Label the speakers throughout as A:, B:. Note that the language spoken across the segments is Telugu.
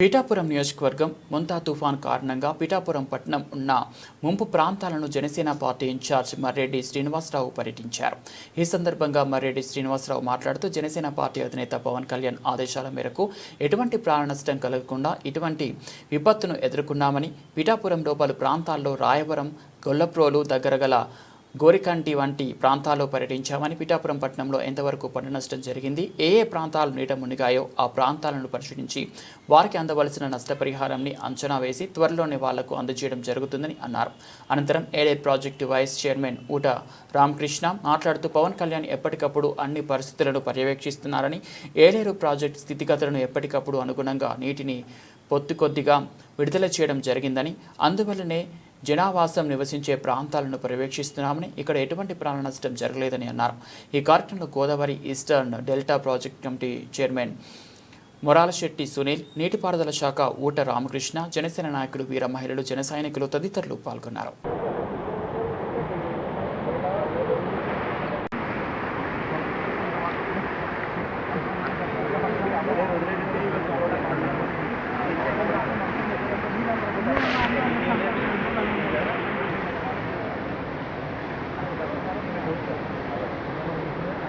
A: పీఠాపురం నియోజకవర్గం ముంతా తుఫాన్ కారణంగా పీఠాపురం పట్టణం ఉన్న ముంపు ప్రాంతాలను Janasena party in charge Marreddy Srinivasarao పర్యటించారు. ఈ సందర్భంగా మర్రెడ్డి శ్రీనివాసరావు మాట్లాడుతూ జనసేన పార్టీ అధినేత పవన్ కళ్యాణ్ ఆదేశాల మేరకు ఎటువంటి ప్రాణ నష్టం కలగకుండా ఇటువంటి విపత్తును ఎదుర్కొన్నామని పీఠాపురంలో పలు ప్రాంతాల్లో రాయవరం గొల్లప్రోలు దగ్గర గల గోరికంటి వంటి ప్రాంతాల్లో పర్యటించామని పిఠాపురం పట్టణంలో ఎంతవరకు పంట నష్టం జరిగింది ఏ ఏ ప్రాంతాలు నీట మునిగాయో ఆ ప్రాంతాలను పరిశీలించి వారికి అందవలసిన నష్టపరిహారాన్ని అంచనా వేసి త్వరలోనే వాళ్ళకు అందజేయడం జరుగుతుందని అన్నారు. అనంతరం ఏడేర్ ప్రాజెక్టు వైస్ చైర్మన్ ఊట రామకృష్ణ మాట్లాడుతూ పవన్ కళ్యాణ్ ఎప్పటికప్పుడు అన్ని పరిస్థితులను పర్యవేక్షిస్తున్నారని ఏలేరు ప్రాజెక్టు స్థితిగతులను ఎప్పటికప్పుడు అనుగుణంగా నీటిని పొత్తు కొద్దిగా విడుదల చేయడం జరిగిందని అందువల్లనే జనావాసం నివసించే ప్రాంతాలను పర్యవేక్షిస్తున్నామని ఇక్కడ ఎటువంటి ప్రాణ నష్టం జరగలేదని అన్నారు. ఈ కార్యక్రమంలో Godavari eastern delta project committee chairman Moralashetti Sunil నీటిపారుదల శాఖ ఊట రామకృష్ణ జనసేన నాయకులు వీర మహిళలు జన సైనికులు తదితరులు పాల్గొన్నారు.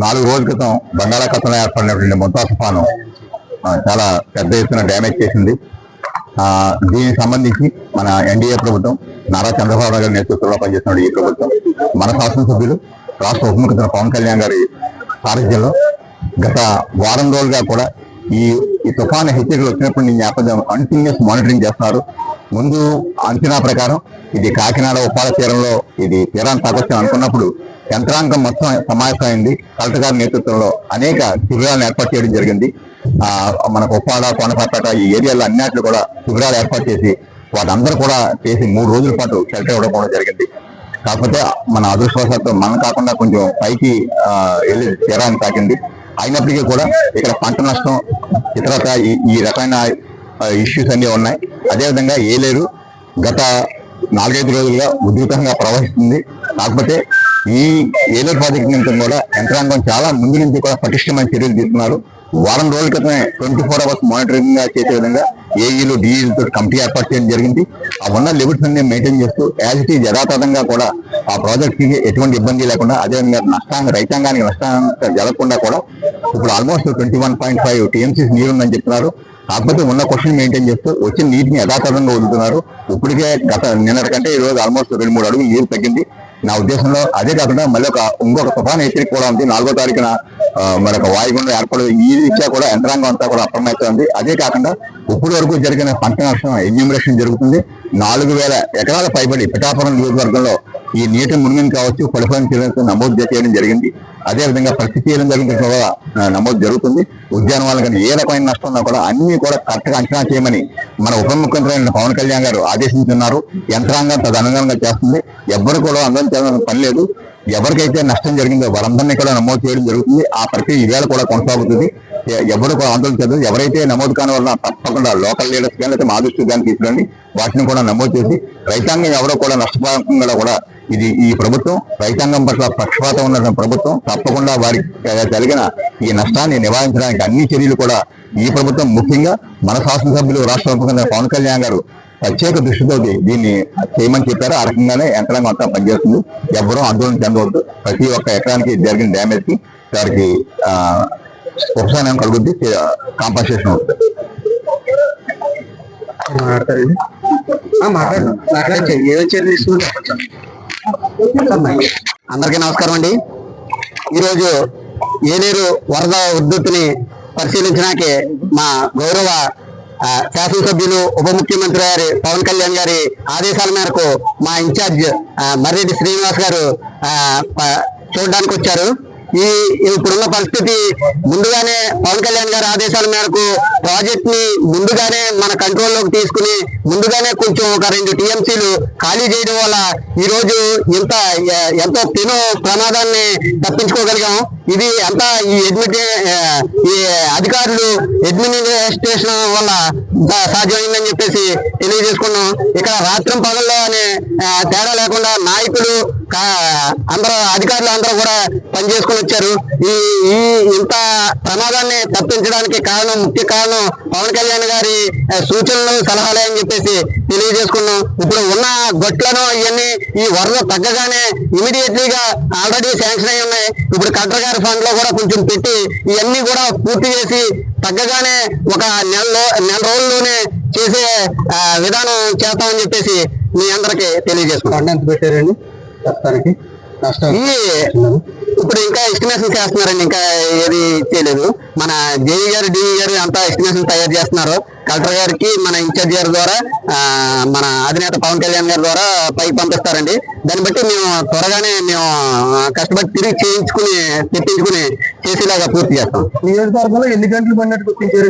B: నాలుగు రోజుల క్రితం బంగాళాఖాతంలో ఏర్పడినటువంటి మొత్తం తుఫాను చాలా పెద్ద ఎత్తున డ్యామేజ్ చేసింది. ఆ, దీనికి సంబంధించి మన ఎన్డీఏ ప్రభుత్వం నారా చంద్రబాబు నాయుడు గారి నేతృత్వంలో పనిచేస్తున్నాడు ఈ ప్రభుత్వం మన శాసనసభ్యులు రాష్ట్ర ఉప ముఖ్యమంత్రి పవన్ కళ్యాణ్ గారి సారథ్యంలో గత వారం రోజులుగా కూడా ఈ ఈ తుఫాను హెచ్చరికలు వచ్చినప్పుడు ఈ నేపథ్యం కంటిన్యూస్ మానిటరింగ్ చేస్తున్నారు. ముందు అంచనా ప్రకారం ఇది కాకినాడ ఉపాధి తీరంలో ఇది తీరాన్ని తాకొచ్చాం అనుకున్నప్పుడు యంత్రాంగం మొత్తం సమావేశమైంది. కలెక్టర్ గారి నేతృత్వంలో అనేక శిబిరాలను ఏర్పాటు చేయడం జరిగింది. ఆ మనకు ఉప్పాడ కోనపేట ఈ ఏరియాలో అన్నింటిలో కూడా శిబిరాలు ఏర్పాటు చేసి వాటందరూ కూడా చేసి మూడు రోజుల పాటు షెల్టర్ ఇవ్వడం జరిగింది. కాకపోతే మన అదృష్టవశాత్తు మనం కాకుండా కొంచెం పైకి వెళ్ళి తీరాన్ని తాకింది. అయినప్పటికీ కూడా ఇక్కడ పంట నష్టం ఇతరత ఈ ఈ రకమైన ఇష్యూస్ అన్ని ఉన్నాయి. అదేవిధంగా ఏలేరు గత నాలుగైదు రోజులుగా ఉధృతంగా ప్రవహిస్తుంది. కాకపోతే ఈ ఏలేరు ప్రాజెక్ట్ నుంచి కూడా యంత్రాంగం చాలా ముందు నుంచి కూడా పటిష్టమైన చర్యలు తీసుకున్నారు. వారం రోజుల క్రితమే ట్వంటీ ఫోర్ అవర్స్ మానిటరింగ్గా చేసే విధంగా ఏఈలు డిఈలతో కమిటీ ఏర్పాటు చేయడం జరిగింది. ఆ ఉన్న లిమిట్స్ అన్ని మెయింటైన్ చేస్తూ యాజ్ ఇట్ ఈజ్ యథాతథంగా కూడా ఆ ప్రాజెక్ట్కి ఎటువంటి ఇబ్బంది లేకుండా అదేవిధంగా నష్టాన్ని రైతాంగానికి నష్టాన్ని జరగకుండా కూడా ఇప్పుడు almost twenty one point five TMCs నీరుందని చెప్తున్నారు. కాకపోతే ఉన్న క్వశ్చన్ మెయింటైన్ చేస్తూ వచ్చిన నీటిని యథాతథంగా వదులుతున్నారు. ఇప్పటికే గత నిన్నటి కంటే ఈ రోజు ఆల్మోస్ట్ రెండు మూడు అడుగులు నీరు తగ్గింది. నా ఉద్దేశంలో అదే కాకుండా మళ్ళీ ఒక ఇంకొక తుఫాన్ హెచ్చరిక కూడా ఉంది. నాలుగో తారీఖున మరొక వాయుగుండం ఏర్పడి. ఈ రీత్యా కూడా యంత్రాంగం అంతా కూడా అప్రమత్తమైంది. అదే కాకుండా ఇప్పుడు వరకు జరిగిన పంట నష్టం ఎన్యూమరేషన్ జరుగుతుంది. నాలుగు వేల ఎకరాల పైబడి పిఠాపురం నియోజకవర్గంలో ఈ నీటి మునిగిని కావచ్చు ఫలిఫలం చర్యలతో నమోదు చేయడం జరిగింది. అదేవిధంగా ప్రతి చేయడం జరిగిన కూడా నమోదు జరుగుతుంది. ఉద్యానవనాలు కానీ ఏ రకమైన నష్టం ఉన్నా కూడా అన్ని కూడా కరెక్ట్గా అంచనా చేయమని మన ఉప ముఖ్యమంత్రి పవన్ కళ్యాణ్ గారు ఆదేశించున్నారు. యంత్రాంగం తదనుగుణంగా చేస్తుంది. ఎవ్వరు కూడా అందరం చేయాల్సిన పని లేదు. ఎవరికైతే నష్టం జరిగిందో వారందరినీ కూడా నమోదు చేయడం జరుగుతుంది. ఆ ప్రక్రియ ఈవేళ కూడా కొనసాగుతుంది. ఎవరు కూడా ఆందోళన చేయదు ఎవరైతే నమోదు కాని వల్ల తప్పకుండా లోకల్ లీడర్స్ కానీ లేకపోతే మా దృష్టి కానీ తీసుకురండి. వాటిని కూడా నమోదు చేసి రైతాంగం ఎవరో కూడా నష్టపోకుండా కూడా ఇది ఈ ప్రభుత్వం. రైతాంగం పట్ల పక్షపాతం ఉన్న ప్రభుత్వం. తప్పకుండా వారికి కలిగిన ఈ నష్టాన్ని నివారించడానికి అన్ని చర్యలు కూడా ఈ ప్రభుత్వం ముఖ్యంగా మన శాసనసభ్యులు రాష్ట్ర ముఖ్యమంత్రి పవన్ కళ్యాణ్ గారు ప్రత్యేక దృష్టితో దీన్ని చేయమని చెప్పారు. ఆ రకంగానే యంత్రాంగం అంతా పనిచేస్తుంది. ఎవరూ ఆందోళన చెందవద్దు. ప్రతి ఒక్క ఎకరానికి జరిగిన డ్యామేజ్కి వారికి ఆ, ఉపశమనం కలుగుద్ది. కాంపన్సేషన్ అవుతుంది
C: మాట్లాడతారండి మాట్లాడు. మాట్లాడచ్చు ఏమో చర్య తీసుకుంటే అందరికీ నమస్కారం అండి. ఈరోజు ఏలేరు వరద ఉద్ధృతిని పరిశీలించడానికి మా గౌరవ శాసనసభ్యులు ఉప ముఖ్యమంత్రి గారి పవన్ కళ్యాణ్ గారి ఆదేశాల మేరకు మా ఇన్ఛార్జ్ మర్రెడ్డి శ్రీనివాస్ గారు చూడడానికి వచ్చారు. ఈ ఇప్పుడున్న పరిస్థితి ముందుగానే పవన్ కళ్యాణ్ గారి ఆదేశాల మేరకు ప్రాజెక్ట్ని ముందుగానే మన కంట్రోల్లోకి తీసుకుని ముందుగానే కొంచెం ఒక రెండు టీఎంసీలు ఖాళీ చేయడం వల్ల ఈ రోజు ఇంత ఎంతో పెను ప్రమాదాన్ని తప్పించుకోగలిగాం. ఇది అంతా ఈ అడ్మిట్ ఈ అధికారులు అడ్మినిస్ట్రేషన్ వల్ల సాధ్యమైందని చెప్పేసి తెలియజేసుకున్నాం. ఇక్కడ రాత్రం పగల్లో అనే తేడా లేకుండా నాయకులు అందరూ అధికారులు అందరూ కూడా పనిచేసుకుని వచ్చారు. ఈ ఈ ఇంత ప్రమాదాన్ని తప్పించడానికి కారణం ముఖ్య కారణం పవన్ కళ్యాణ్ గారి సూచనలు సలహాలే అని చెప్పేసి తెలియజేసుకున్నాం. ఇప్పుడు ఉన్న గొట్లను ఇవన్నీ ఈ వరద తగ్గగానే ఇమీడియట్లీగా ఆల్రెడీ శాంక్షన్ అయి ఉన్నాయి. ఇప్పుడు కలెక్టర్ గారు ఫండ్లో కూడా కొంచెం పెట్టి ఇవన్నీ కూడా పూర్తి చేసి తగ్గగానే ఒక నెలలో నెల రోజుల్లోనే చేసే విధానం చేస్తామని చెప్పేసి మీ అందరికి తెలియజేసుకున్నాం ఎంత పెట్టారండి? ప్రస్తుతానికి ఈ ఇప్పుడు ఇంకా ఎస్టిమేషన్ చేస్తున్నారండి ఇంకా ఏది చేయలేదు. మన జేఈ గారు డిఈ గారు అంతా ఎస్టిమేషన్ తయారు చేస్తున్నారు కలెక్టర్ గారికి మన ఇన్ఛార్జ్ గారి ద్వారా ఆ, మన అధినేత పవన్ కళ్యాణ్ గారి ద్వారా పైకి పంపిస్తారండి. దాన్ని బట్టి మేము త్వరగానే మేము కష్టపడి తిరిగి చేయించుకుని తెప్పించుకుని చేసేలాగా పూర్తి చేస్తాం. నియోజకవర్గంలో ఎన్ని గంటలు పడినట్టు గుర్తించారు?